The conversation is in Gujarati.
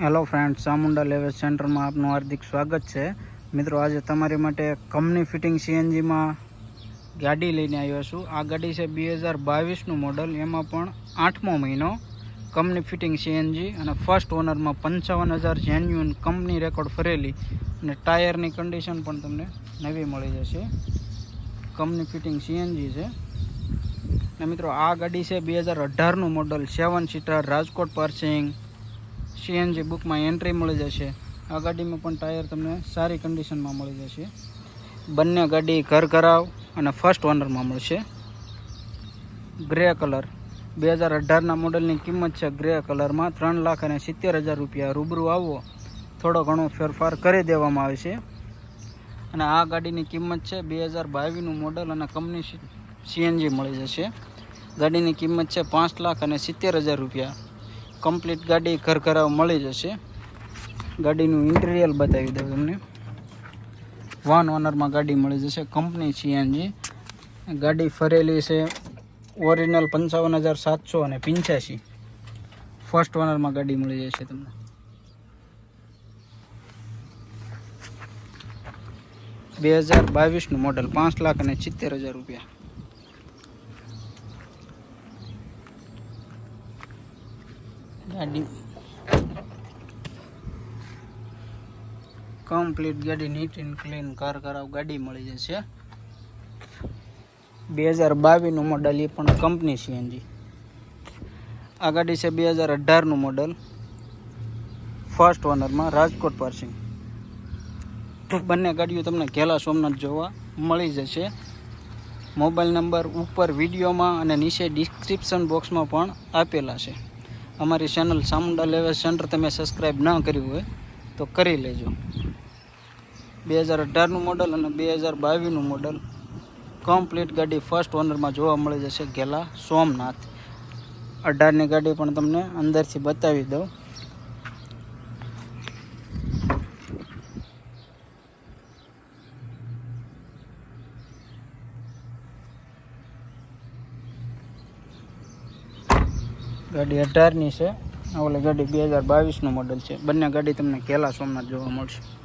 હેલો ફ્રેન્ડ, ચામુંડા લેવેજ સેન્ટરમાં આપનું હાર્દિક સ્વાગત છે. મિત્રો, આજે તમારી માટે કંપની ફિટિંગ સીએનજીમાં ગાડી લઈને આવ્યો છું. આ ગાડી છે બે હજાર બાવીસનું મોડલ, એમાં પણ આઠમો મહિનો કંપની ફિટિંગ સીએનજી અને ફર્સ્ટ ઓનરમાં પંચાવન હજાર જેન્યુન કંપની રેકોર્ડ ફરેલી અને ટાયરની કન્ડિશન પણ તમને નવી મળી જશે. કંપની ફિટિંગ સીએનજી છે. અને મિત્રો, આ ગાડી છે બે હજાર અઢારનું model, seven seater, Rajkot passing CNG બુકમાં એન્ટ્રી મળી જશે. આ ગાડીમાં પણ ટાયર તમને સારી કન્ડિશનમાં મળી જશે. બંને ગાડી ઘર ઘરાવ અને ફર્સ્ટ ઓનરમાં મળશે. ગ્રે કલર બે હજાર અઢારના મોડલની કિંમત છે ગ્રે કલરમાં ત્રણ લાખ અને સિત્તેર હજાર રૂપિયા. રૂબરૂ આવો. થોડો ઘણો ફેરફાર કરી દેવામાં આવશે. અને આ ગાડીની કિંમત છે બે હજાર બાવીસનું મોડલ અને કંપની સીએનજી મળી જશે. ગાડીની કિંમત છે પાંચ લાખ અને સિત્તેર હજાર રૂપિયા. કમ્પ્લીટ ગાડી ઘર ઘરાવ મળી જશે. ગાડીનું ઇન્ટિરિયર બતાવી દઉં તમને. વન ઓનરમાં ગાડી મળી જશે. કંપની સીએનજી ગાડી ફરેલી છે ઓરિજિનલ પંચાવન હજાર સાતસો અને પંચ્યાસી ફર્સ્ટ ઓનરમાં ગાડી મળી જશે તમને. બે હજાર બાવીસનું મોડલ પાંચ લાખ અને સિત્તેર હજાર રૂપિયા. ગાડી. કમ્પ્લીટ ગાડી નીટ એન્ડ ક્લીન કાર કરાવ ગાડી મળી જશે. બે હજાર બાવીસનું મોડલ એ પણ કંપની સીએનજી આ ગાડી છે બે હજાર અઢારનું મોડલ ફર્સ્ટ ઓનરમાં રાજકોટ પાર્સિંગ બંને ગાડીઓ તમને ઘેલા સોમનાથ જોવા મળી જશે. મોબાઈલ નંબર ઉપર વિડીયોમાં અને નીચે ડિસ્ક્રિપ્શન બોક્સમાં પણ આપેલા છે. અમારી ચેનલ ચામુંડા લેવેલ સેન્ટર તમે સબસ્ક્રાઈબ ન કર્યું હોય, તો કરી લેજો. બે હજાર અઢારનું મોડલ અને બે હજાર બાવીસનું મોડલ કમ્પ્લીટ ગાડી ફર્સ્ટ ઓનરમાં જોવા મળી જશે, ગેલા સોમનાથ. અઢારની ગાડી પણ તમને અંદરથી બતાવી દઉં. ગાડી અઢારની છે. ઓલી ગાડી બે હજાર બાવીસનું મોડલ છે. બંને ગાડી તમને કેલા સોમનાથ જોવા મળશે.